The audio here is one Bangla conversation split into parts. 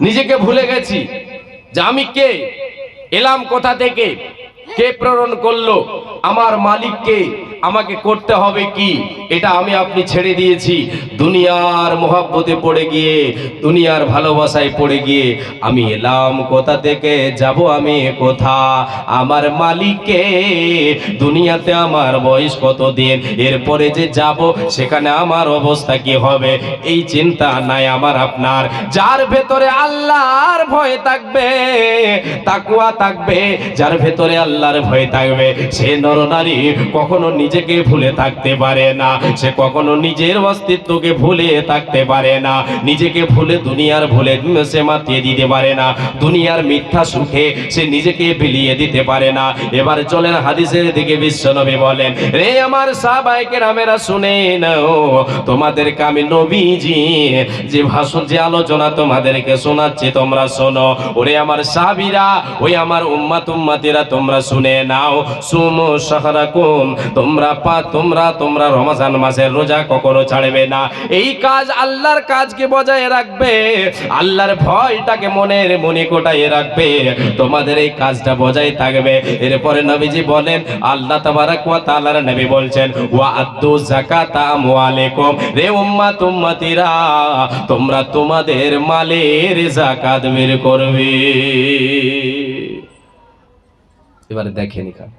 নিজেকে ভুলে গেছি যে আমি কে? এলাম কোথা থেকে? কে প্রেরণ করল? আমার মালিককে আমাকে করতে হবে কি? এটা আমি আপনি ছেড়ে দিয়েছি। দুনিয়ার মোহাব্বতে পড়ে গিয়ে, দুনিয়ার ভালোবাসায় পড়ে গিয়ে, আমি এলাম কোথা থেকে, যাব আমি কোথা? আমার মালিককে দুনিয়াতে আমার বয়স কত দিন এরপরে যে যাব, সেখানে আমার অবস্থা কি হবে? এই চিন্তা নাই আমার আপনার। যার ভেতরে আল্লাহর ভয় থাকবে তাকুয়া থাকবে, যার ভেতরে আল্লাহর ভয় থাকবে, সে নরনারী কখনো নিজেকে ভুলে থাকতে পারে না। সে কখনো নিজের অস্তিত্বকে ভুলে থাকতে পারে না। নিজেকে ভুলে দুনিয়ার ভুলে সে মাতিয়ে দিতে পারে না। দুনিয়ার মিথ্যা সুখে সে নিজেকে বিলিয়ে দিতে পারে না। এবার চলেন হাদিসের দিকে বিশ্বনবী বলেন, রে আমার সাহাবায়ে রামেরা শুনে নাও, তোমাদেরকে আমি নবীজি, যে ভাষণ, যে আলোচনা তোমাদেরকে শোনাচ্ছি, তোমরা শোনো। ওরে আমার সাহাবীরা, ওই আমার উম্মাত উম্মাতিরা, তোমরা শুনে নাও। সুমু শাহরাকুম তোমরা পা, তোমরা তোমরা রমজান মাসের রোজা কখনো ছাড়বে না। এই কাজ আল্লাহর কাজকে বজায় রাখবে। আল্লাহর ভয়টাকে মনের মনে কোটায় রাখবে। তোমাদের এই কাজটা বজায় থাকবে। এরপরে নবীজি বলেন, আল্লাহ তাবারাক ওয়া তাআলার নবী বলছেন ওয়া আদ্দু যাকাতা আমওয়ালিকুম রে উম্মাত উম্মতিরা, তোমরা তোমাদের মালের যাকাত বের করবে। এবারে দেখেন এখানে।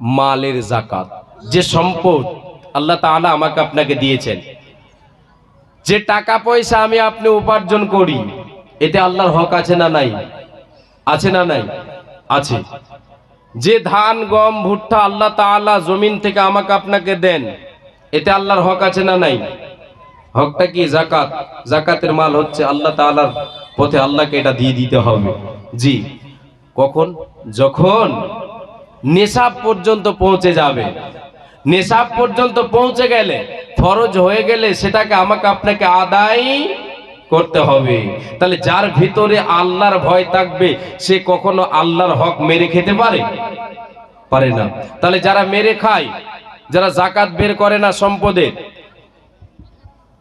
মালের জাকাত যে সম্পদ আল্লাহ তাআলা আমাকে আপনাকে দিয়েছেন। যে টাকা পয়সা আমি আপনি উপার্জন করি, এতে আল্লাহর হক আছে না নাই? আছে না নাই? আছে। যে ধান, গম, ভুট্টা আল্লাহ তাআলা জমিন থেকে আমাকে আপনাকে দেন, এতে আল্লাহর হক আছে না নাই? হকটা কি জাকাত জাকাতের মাল হচ্ছে আল্লাহ তাআলার পথে আল্লাহকে এটা দিয়ে দিতে হবে। জি। কখন? যখন নেশাব পর্যন্ত পৌঁছে যাবে। নেশাব পর্যন্ত পৌঁছে গেলে, ফরজ হয়ে গেলে সেটাকে আমাকে আপনাকে আদায় করতে হবে। তাহলে যার ভিতরে আল্লাহর ভয় থাকবে, সে কখনো আল্লাহর হক মেরে খেতে পারে? পারে না। তাহলে যারা মেরে খায়, যারা জাকাত বের করে না সম্পদের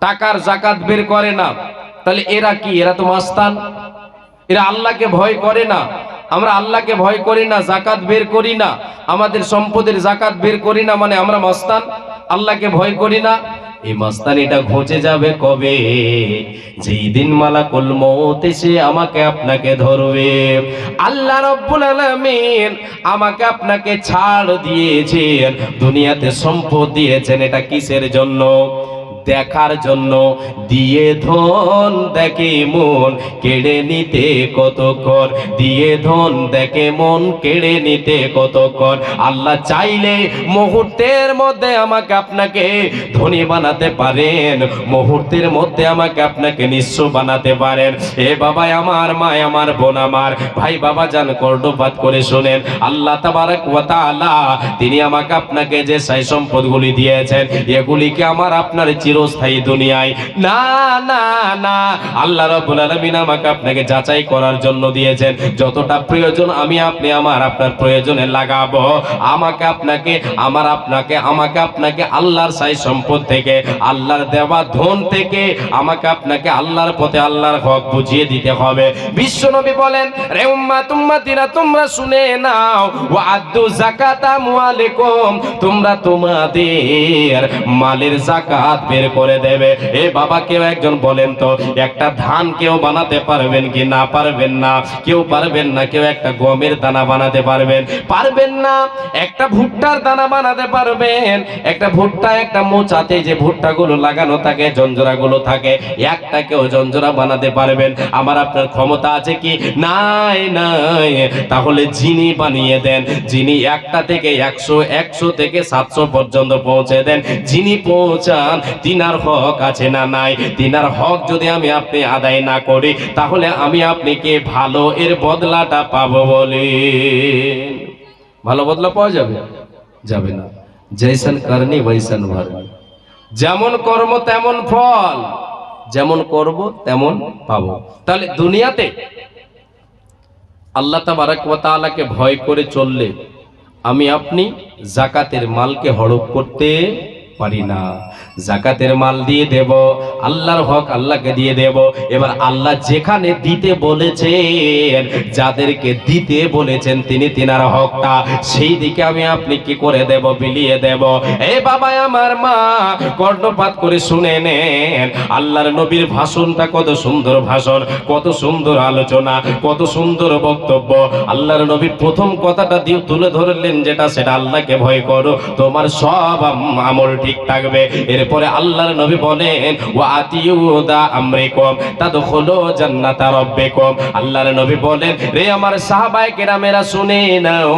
টাকার জাকাত বের করে না, তাহলে এরা কি? এরা তো মাস্তান। এরা আল্লাহকে ভয় করে না। আমরা আল্লাহকে ভয় করি না, জাকাত বের করি না, আমাদের সম্পদের জাকাত বের করি না মানে আমরা মাস্তান। আল্লাহকে ভয় করি না। এই মাস্তানিটা ঘুচে যাবে কবে? যেই দিন মালাকুল মৌত এসে আমাকে আপনাকে ধরবে। আল্লাহ রব্বুল আলামিন আমাকে আপনাকে ছাড় দিয়েছেন, দুনিয়াতে সম্পদ দিয়েছেন, এটা কিসের জন্য? দেখার জন্য দিয়ে ধন দেখে মন কেড়ে নিতে কত কর। দিয়ে ধন দেখে মন কেড়ে নিতে কত কর। আল্লাহ চাইলে মুহূর্তের মধ্যে আমাকে আপনাকে ধনী বানাতে পারেন। মুহূর্তের মধ্যে আমাকে আপনাকে নিঃস্ব বানাতে পারেন। এ বাবা আমার মা আমার বোন আমার। ভাই বাবা যান, কর্ণপাত করে শোনেন। আল্লাহ তাবারাক ওয়া তাআলা, তিনি আমাকে আপনাকে যে সাই সম্পদগুলি দিয়েছেন, এগুলিকে আমার আপনার চিরস্থায়ী দুনিয়ায়। না না না, আল্লাহ রাব্বুল আলামিন আমাকে আপনাকে যাচাই করার জন্য দিয়েছেন। যতটা প্রয়োজন আমি আপনি আমার আপনার প্রয়োজনে লাগাবো। আমাকে আপনাকে, আমার আপনাকে, আমাকে আপনাকে আল্লাহর সাই সম্পদ থেকে, আল্লাহর দেওয়া ধন থেকে আমাকে আপনাকে আল্লাহর পথে আল্লাহর হক বুঝিয়ে দিতে হবে। বিশ্বনবী বলেন, রে উম্মাত, উম্মাতিরা, তোমরা শুনে নাও ওয়া আদ্দু যাকাতা তোমরা তোমাদের মালের জাকাত বের করে দেবে। এ বাবা, কেউ একজন বলেন তো, একটা ধান কেউ বানাতে পারবেন কি না? পারবেন না। কেউ পারবেন না, কেউ একটা গমের দানা বানাতে পারবেন। পারবেন না, একটা ভুট্টার দানা বানাতে পারবেন। একটা ভুট্টা, একটা মোচাতে যে ভুট্টাগুলো লাগানো থাকে জঞ্জরাগুলো থাকে, একটা কেউ জঞ্জরা বানাতে পারবেন। আমার আপনার ক্ষমতা আছে কি? নাই নাই। তাহলে যিনি বানিয়ে দেন, যিনি একটা থেকে একশো একশো থেকে সাতশো পর্যন্ত পৌঁছে দেন, যিনি পৌঁছান তিনার হক আছে না নাই? তিনার হক যদি আমি আপনি আদায় না করি, তাহলে আমি আপনি কে? ভালো এর বদলাটা পাবো বলে। ভালো বদলা পাওয়া যাবে? যাবে না। জৈসন করনি বৈসন ভরনি যেমন কর্ম তেমন ফল। যেমন করব তেমন পাবো। তাহলে দুনিয়াতে আল্লাহ তাবারাক ভয় করে চললে আমি আপনি জাকাতের মালকে হড়প করতে পারি না। জাকাতের মাল দিয়ে দেব, আল্লাহর হক আল্লাহকে দিয়ে দেব। এবার আল্লাহ যেখানে দিতে বলেছেন, যাদেরকে দিতে বলেছেন তিনি তিনার হকটা। সেই দিকে আমি আপনি কি করে দেব, বিলিয়ে দেব? এ বাবা আমার মা, কর্ণপাত করে শুনে নেন, আল্লাহর নবীর ভাষণটা কত সুন্দর ভাষণ, কত সুন্দর আলোচনা, কত সুন্দর বক্তব্য। আল্লাহর নবী প্রথম কথাটা দিয়ে তুলে ধরলেন যেটা, সেটা আল্লাহকে ভয় করো, তোমার সব আম- আমল ঠিক থাকবে। এরপরে আল্লাহর নবী বলেন ও আতিউদা আমরিকুম, তাদখুলু জান্নাতা রাব্বিকুম। আল্লাহর নবী বলেন, রে আমার সাহাবায়ে কেরামেরা শুনে নাও,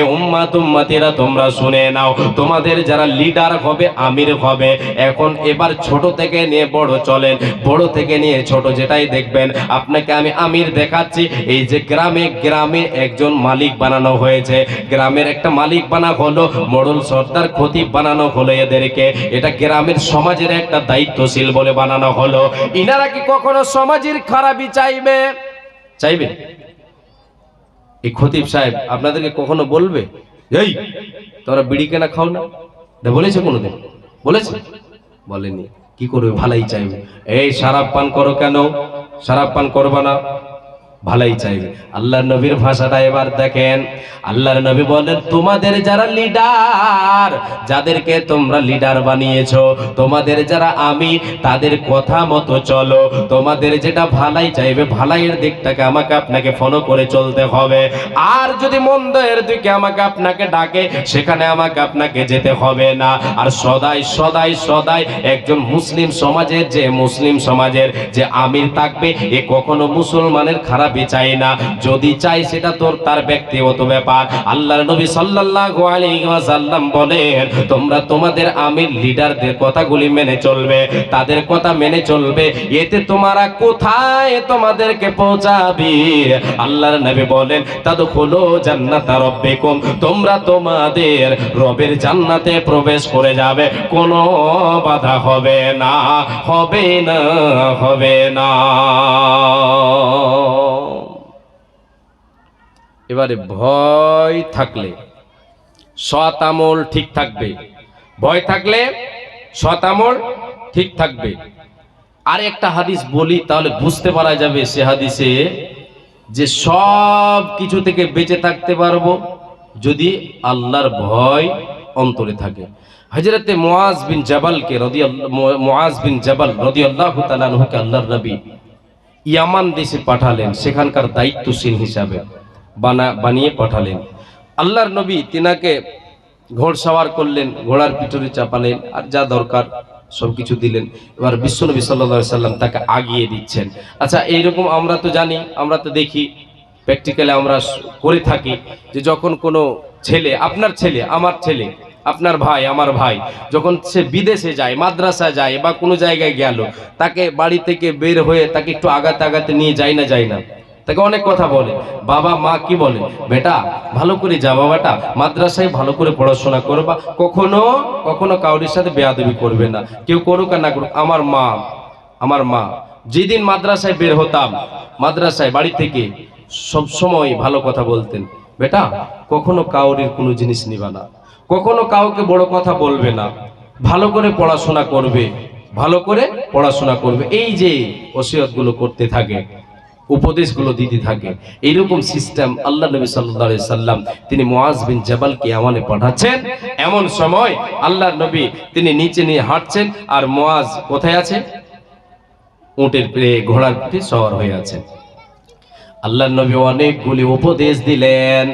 এ উম্মাত উম্মতিরা তোমরা শুনে নাও, তোমাদের যারা লিডার হবে, আমির হবে। এখন এবার ছোট থেকে নিয়ে বড় চলেন, বড় থেকে নিয়ে ছোট যেটাই দেখবেন, আপনাকে আমি আমির দেখাচ্ছি। এই যে গ্রামে গ্রামে একজন মালিক বানানো হয়েছে। গ্রামের একটা মালিক বানা হলো, মোড়ল সর্দার খতিব বানানো হলো এদেরকে। এটা গ্রামের সমাজের একটা দায়িত্বশীল বলে বানানো হলো। ইনারা কি কখনো সমাজের খারাপই চাইবে? চাইবে? এই খতিব সাহেব আপনাদেরকে কখনো বলবে? এই, তোমরা বিড়ি কেনা খাও না? বলেছে কোনোদিন? বলেছে? বলেনি। কি করবে? ভালাই চাইবে। এই, সারাপ পান করো কেন? সারাপ পান করবা না? ভালাই চাইবে। আল্লাহর নবীর ভাষাটা এবার দেখেন। আল্লাহর নবী বলেন, তোমাদের যারা লিডার যাদেরকে তোমরা লিডার বানিয়েছো, তোমাদের যারা আমি, তাদের কথা মতো চলো। তোমাদের যেটা ভালাই চাইবে, ভালাইয়ের দিকটাকে আমাকে আপনাকে ফলো করে চলতে হবে। আর যদি মন্দের দিকে আমাকে আপনাকে ডাকে, সেখানে আমাকে আপনাকে যেতে হবে না। আর সদাই সদাই সদাই একজন মুসলিম সমাজের, যে মুসলিম সমাজের যে আমির থাকবে, এ কখনো মুসলমানের খারাপই চাই না। যদি চাই সেটা তোর তার ব্যক্তিগত ব্যাপার। আল্লাহর নবী সাল্লাল্লাহু আলাইহি ওয়াসাল্লাম বলেন, তোমরা তোমাদের আমির লিডারদের কথাগুলি মেনে চলবে। তাদের কথা মেনে চলবে। এতে তোমরা কোথায় তোমাদেরকে পৌঁছাবি? আল্লাহর নবী বলেন, তাদখুলু জান্নাতা রাব্বিকুম। তোমরা তোমাদের রবের জান্নাতে প্রবেশ করে যাবে। কোনো বাধা হবে না হবে না হবে না। এবারে ভয় থাকলে সৎ আমল ঠিক থাকবে। ভয় থাকলে সৎ আমল ঠিক থাকবে। আর একটা হাদিস বলি, তাহলে বুঝতে পারা যাবে সে হাদিসে যে সব কিছু থেকে বেঁচে থাকতে পারব যদি আল্লাহর ভয় অন্তরে থাকে। হজরতে মুআজ বিন জাবালকে রদি মুআজ বিন জাবাল রদি আল্লাহ তালানহুকে আল্লাহর নবী ইয়ামান দেশে পাঠালেন, সেখানকার দায়িত্বশীল হিসাবে। বানা, বানিয়ে পাঠালেন। আল্লাহর নবী তিনাকে ঘোড় সাওয়ার করলেন, ঘোড়ার পিঠরে চাপালেন, আর যা দরকার সব কিছু দিলেন। এবার বিশ্বনবী সাল্লা সাল্লাম তাকে আগিয়ে দিচ্ছেন। আচ্ছা এইরকম আমরা তো জানি, আমরা তো দেখি প্র্যাকটিক্যালি আমরা করে থাকি যে যখন কোনো ছেলে, আপনার ছেলে, আমার ছেলে, আপনার ভাই, আমার ভাই, যখন সে বিদেশে যায়, মাদ্রাসা যায় বা কোনো জায়গায় গেল, তাকে বাড়ি থেকে বের হয়ে তাকে একটু আগাতে আগাতে নিয়ে যায় না যায় না। তাকে অনেক কথা বলে। বাবা, মা কি বলে? বেটা, ভালো করে যা বাবাটা, মাদ্রাসায় ভালো করে পড়াশোনা করবা। কখনো কখনো কাউরির সাথে বেয়াদবি করবে না। কেউ করুক আর না করুক, আমার মা আমার মা, যেদিন মাদ্রাসায় বের হতাম, মাদ্রাসায় বাড়ি থেকে সব সময় ভালো কথা বলতেন। বেটা, কখনো কাউরির কোনো জিনিস নিবা না। কখনো কাউকে বড় কথা বলবে না। ভালো করে পড়াশোনা করবে, ভালো করে পড়াশোনা করবে। এই যে ওসিয়তগুলো করতে থাকে উপদেশগুলো দিতে থাকে। এইরকম সিস্টেম আল্লাহ নবী আলাইহি সাল্লাম তিনি মোয়াজ বিন জাবালকে আমানে পাঠাচ্ছেন। এমন সময় আল্লাহর নবী তিনি নিচে নিয়ে হাঁটছেন আর মোয়াজ কোথায় আছে? উটের পেয়ে ঘোড়ার পিঠে সওয়ার হয়ে আছে। আল্লাহর নবী অনেকগুলি উপদেশ দিলেন।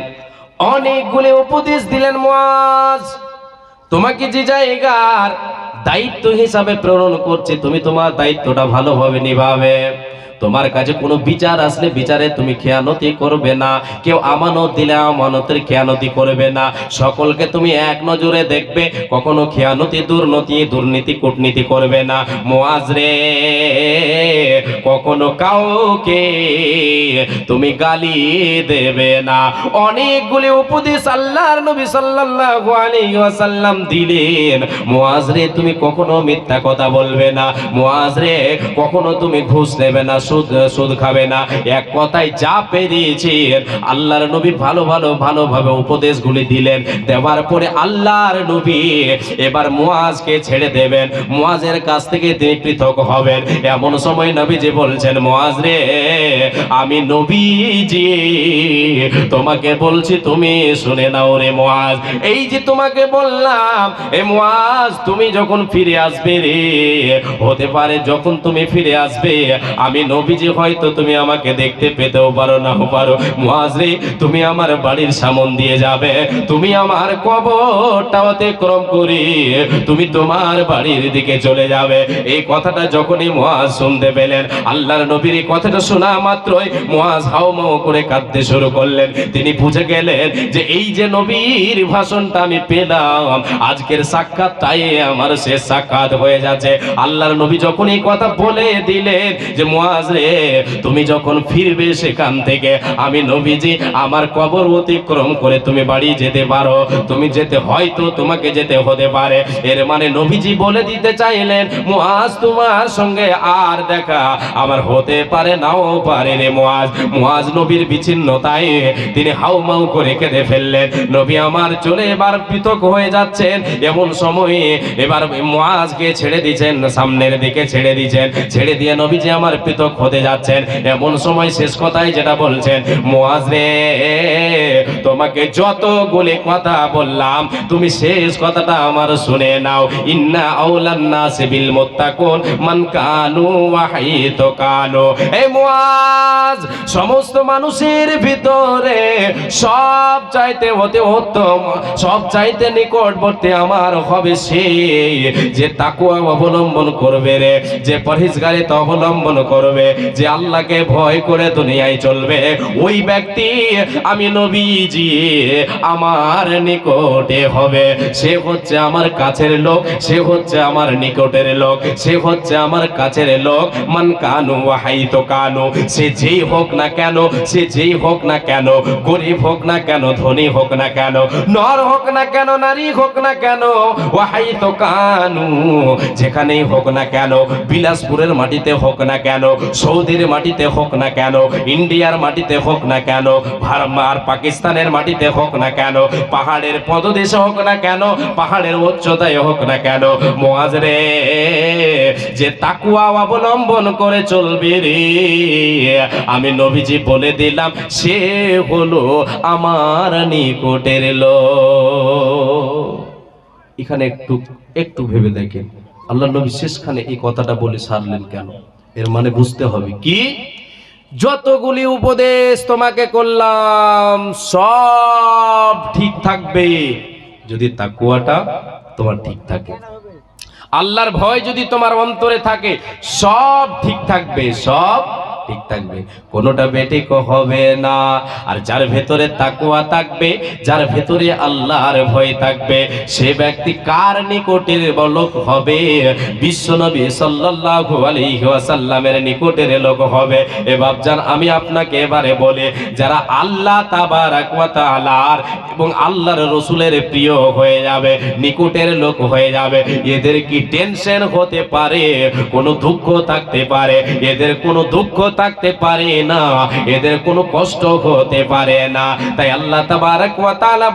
অনেকগুলি উপদেশ দিলেন মুআজ। তোমাকে যে জায়গার দায়িত্ব হিসাবে প্রেরণ করছে, তুমি তোমার দায়িত্বটা ভালোভাবে নিভাবে। তোমার কাছে কোনো বিচার আসলে বিচারে তুমি খেয়ানতি করবে না। কেউ আমানত দিলে আমানতের খেয়ানতি করবে না। সকলকে তুমি এক নজরে দেখবে, কখনো খেয়ানতি, দুর্নীতি দুর্নীতি, কূটনীতি করবে না। মোয়াজ রে, কখনো কাউকে তুমি গালি দেবে না। অনেকগুলি উপদেশ আল্লাহর নবী সাল্লাল্লাহু আলাইহি ওয়াসাল্লাম দিলেন। মুআজ রে, তুমি কখনো মিথ্যা কথা বলবে না। মুআজ রে, কখনো তুমি ঘুষ নেবে না। সুদ সুদ খাবে না। এক কথায় যা পেরিয়েছেন আল্লাহর নবী ভালো ভালো, ভালোভাবে উপদেশগুলি দিলেন। দেওয়ার পরে আল্লাহর নবী এবার মুয়াজকে ছেড়ে দেবেন। মুয়াজের কাছ থেকে তিনি পৃথক হবেন। এমন সময় নবীজি বলছেন, মুয়াজ রে, আমি নবীজি, তোমাকে বলছি, তুমি শুনে নাও রে মুয়াজ। এই যে তোমাকে বললাম, এ মুয়াজ, তুমি যখন ফিরে আসবে রে, হতে পারে যখন তুমি ফিরে আসবে, আমি নবীজি হয়তো তুমি আমাকে দেখতে পেতেও পারো নাও পারো। মুয়াজ তুমি আমার বাড়ির সামন দিয়ে যাবে। তুমি আমার কবরটা অতিক্রম করি তুমি তোমার বাড়ির দিকে চলে যাবে। এই কথাটা যখনই মুয়াজ শুনতে পেলেন, আল্লাহর নবীর এই কথাটা শোনা মাত্রই মুয়াজ হাউমাউ করে কাঁদতে শুরু করলেন। তিনি বুঝে গেলেন যে এই যে নবীর ভাষণটা আমি পেলাম, আজকের সাক্ষাৎটাই আমার শেষ সাক্ষাৎ হয়ে যাচ্ছে। আল্লাহর নবী যখন এই কথা বলে দিলেন যে মুয়াজ রে তুমি যখন ফিরবে সেখান থেকে, আমি নবীজি আমার কবর অতিক্রম করে তুমি বাড়ি যেতে পারো। তুমি যেতে হয়তো তোমাকে যেতে হতে পারে। এর মানে নবীজি বলে দিতে চাইলেন, মুয়াজ, তোমার সঙ্গে আর দেখা আমার হতে পারে নাও পারে রে মুয়াজ। মুয়াজ নবীর বিচ্ছিন্নতায় তিনি হাউমাউ করে কেঁদে ফেললেন। নবী আমার চলে এবার পৃথক হয়ে যাচ্ছেন। এমন সময়ে এবার মুয়াজকে ছেড়ে দিয়েছেন সামনের দিকে ছেড়ে দিয়েছেন ছেড়ে দিয়ে নবীজি আমার পৃথক হতে যাচ্ছেন। এমন সময় শেষ কথায় যেটা বলছেন, মুয়াজ রে, তোমাকে যতগুলি কথা বললাম, তুমি শেষ কথাটা আমার শুনে নাও। ইন্না আউলান নাসি বিল মুত্তাকুন, মান কানু ওয়াহিত কানু। এই মুয়াজ, সমস্ত মানুষের ভিতরে সব চাইতে হতে উত্তম, সব চাইতে নিকটবর্তী আমার হবে সে যে তাকুয়া অবলম্বন করবে রে, যে পরহেজগারিতা অবলম্বন করবে। যে আল্লাহকে ভয় করে দুনিয়ায় চলবে, ওই ব্যক্তি আমি নবীজি, আমার নিকটে হবে। সে হচ্ছে আমার কাছের লোক, সে হচ্ছে আমার নিকটের লোক, সে হচ্ছে আমার কাছের লোক। মান কানু ওয়াহাইত কানু, সে যেই হোক না কেন, সে যেই হোক না কেন, গরিব হোক না কেন, ধনী হোক না কেন, নর হোক না কেন, নারী হোক না কেন ওয়াহাইত কানু, যেখানেই হোক না কেন, বিলাসপুরের মাটিতে হোক না কেন সৌদির মাটিতে হোক না কেন, ইন্ডিয়ার মাটিতে হোক না কেন ভারমার পাকিস্তানের মাটিতে হোক না কেন, পাহাড়ের পদদেশে হোক না কেন, পাহাড়ের উচ্চতায় হোক না কেন মোয়াজ রে যে তাকুয়া অবলম্বন করে চলবে রে। আমি নবীজি বলে দিলাম, সে হলো আমার নিকটের লোক। এখানে একটু একটু ভেবে দেখেন, আল্লাহ নবী শেষখানে এই কথাটা বলে সারলেন কেন? এর মানে বুঝতে হবে। কি? যতগুলি উপদেশ তোমাকে করলাম, সব ঠিক থাকবে। যদি তাকুয়াটা তোমার ঠিক থাকে। আল্লাহর ভয় যদি তোমার অন্তরে থাকে, সব ঠিক থাকবে, সব ঠিক থাকবে। কোনোটা বেটিক হবে না। আর যার ভেতরে তাকুয়া থাকবে, যার ভেতরে আল্লাহর ভয় থাকবে, সে ব্যক্তি কার নিকটের লোক হবে? বিশ্বনবী সাল্লাল্লাহু আলাইহি ওয়াসাল্লামের নিকটের লোক হবে। এ বাপজান, আমি আপনাকে এবারে বলে, যারা আল্লাহ তাবারাক ওয়া তাআলার এবং আল্লাহর রসুলের প্রিয় হয়ে যাবে, নিকটের লোক হয়ে যাবে, এদের কি টেনশন হতে পারে? কোনো দুঃখ থাকতে পারে? এদের কোনো দুঃখ থাকতে পারে না, এদের কোনো কষ্ট হতে পারে না। তাই আল্লাহ তাবারাক ওয়া তাআলা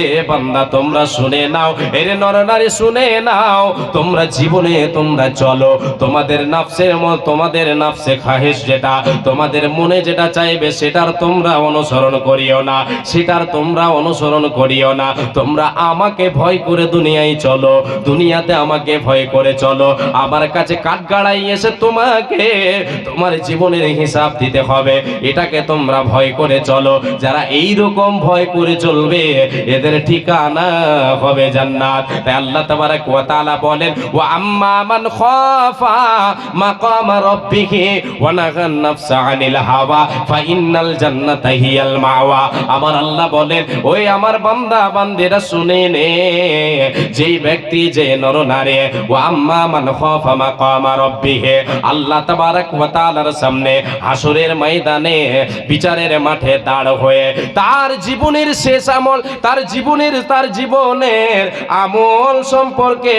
এ বান্দা, তোমরা শুনে নাও, এর নরনারী শুনে নাও, তোমরা জীবনে তোমরা চলো, তোমাদের নাফসের তোমাদের নাফসে খাহেশ যেটা, তোমাদের মনে যেটা চাইবে সেটার তোমরা অনুসরণ করিও না, সেটার তোমরা অনুসরণ করিও না, তোমরা আমাকে ভয় করে দুনিয়ায় চলো, দুনিয়াতে আমাকে ভয় করে চলো, আমার কাছে কাঠগাড়াই এসে তোমাকে তোমার জীবনের হিসাব দিতে হবে। এটাকে তোমরা ভয় করে চলো। যারা এই রকম ভয় করে চলবে, এদের ঠিকানা হবে জান্নাত। তাই আল্লাহ তাবারাক ওয়া তাআলা বলেন, ওয়া আম্মা মান খাফা মাকাম রাব্বিহি ওয়া নাহান নাফসা আনিল হাওয়া, ফা ইন্নাল জান্নাতা হিয়াল মাওয়া। আমার আল্লাহ বলেন, ওই আমার বান্দা, বান্দিরা শুনে নে। যেই ব্যক্তি যে নর নারী, ওয়া আম্মা মান খাফা মাকাম রাব্বিহি। আল্লাহ তাবারাক তাআলার সামনে হাসরের ময়দানে বিচারের মাঠে দাঁড় হয়ে তার জীবনের শেষ আমল, তার জীবনের তার জীবনের আমল সম্পর্কে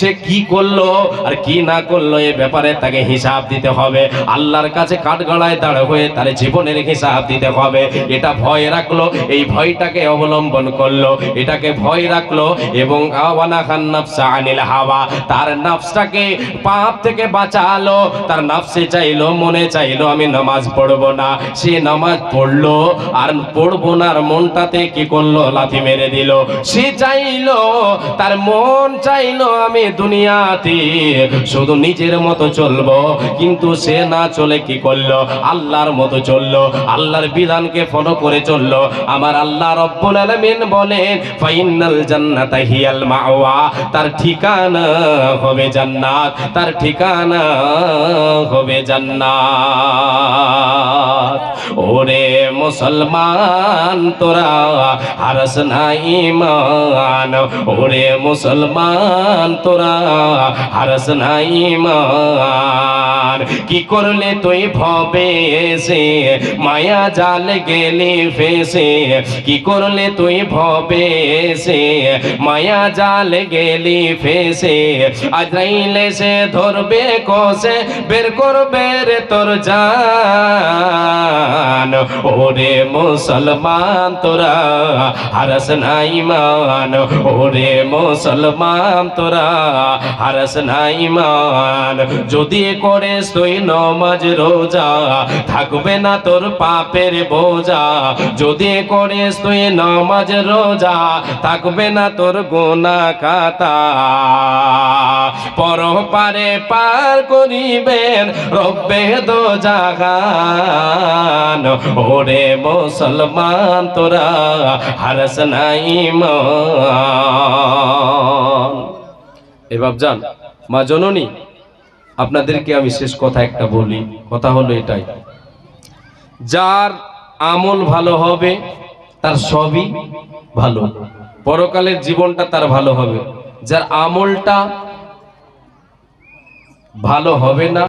সে কি করল আর কি না করল এ ব্যাপারে তাকে হিসাব দিতে হবে। আল্লাহর কাছে কাঠগড়ায় দাঁড় হয়ে তার জীবনের হিসাব দিতে হবে। এটা ভয় রাখল, এই ভয়টাকে অবলম্বন করল। এটাকে ভয় রাখল এবং আওয়ানা খান নাফসা আনিল হাওয়া, তার নাফসটাকে পাপ থেকে বাঁচালো, তার নাফসে চাইলো, মনে চাইলো, আমি নামাজ পড়ব না। সে নামাজ পড়ল, আর পড়ব না, আর মনটাতে কি করল, লাথি মেরে দিল। সে চাইলো, তার মন চাইলো, আমি দুনিয়াতে শুধু নিজের মতো চলবো। কিন্তু সে না চলে কি করল? আল্লাহর মতো চলল, আল্লাহর বিধানকে ফলো করে চলল। আমার আল্লাহ রব্বুল আলামিন বলেন, ফাইনাল জান্নাতা হিয়াল মাওয়া। তার ঠিকানা হবে জান্নাত, তার ঠিকানা হবে জান্নাত। ওরে মুসলমান, তোরা হারস না ইমান ওরে মুসলমান, তোরা হারস না ইমান কি করলে তুই ভবে এসে মায়া জাল গেলি ফেসে। কি করলে তুই ভবে এসে মায়া জাল গেলি ফেসে। আজ আজরাইলে সে ধরবে কষে? বের করবে রে তোর জান। ওরে মুসলমান তোরা, হারস নাই মান। ওরে মুসলমান তোরা, হারস নাই মান। যদি করিস তুই নমাজ রোজা, থাকবে না তোর পাপের বোঝা। যদি করে তুই নমাজ রোজা, থাকবে না তোর গোনা কাতা পর পারে পার করিবেন রব্বে দো জাগান। ওরে মুসলমান, তোরা হারস নাই এ বাবজান মা জননী, আপনাদেরকে আমি শেষ কথা একটা বলি। কথা হলো এটাই। যার আমল ভালো হবে, তার সবই ভালো। পরকালের জীবনটা তার ভালো হবে। যার আমলটা ভালো হবে না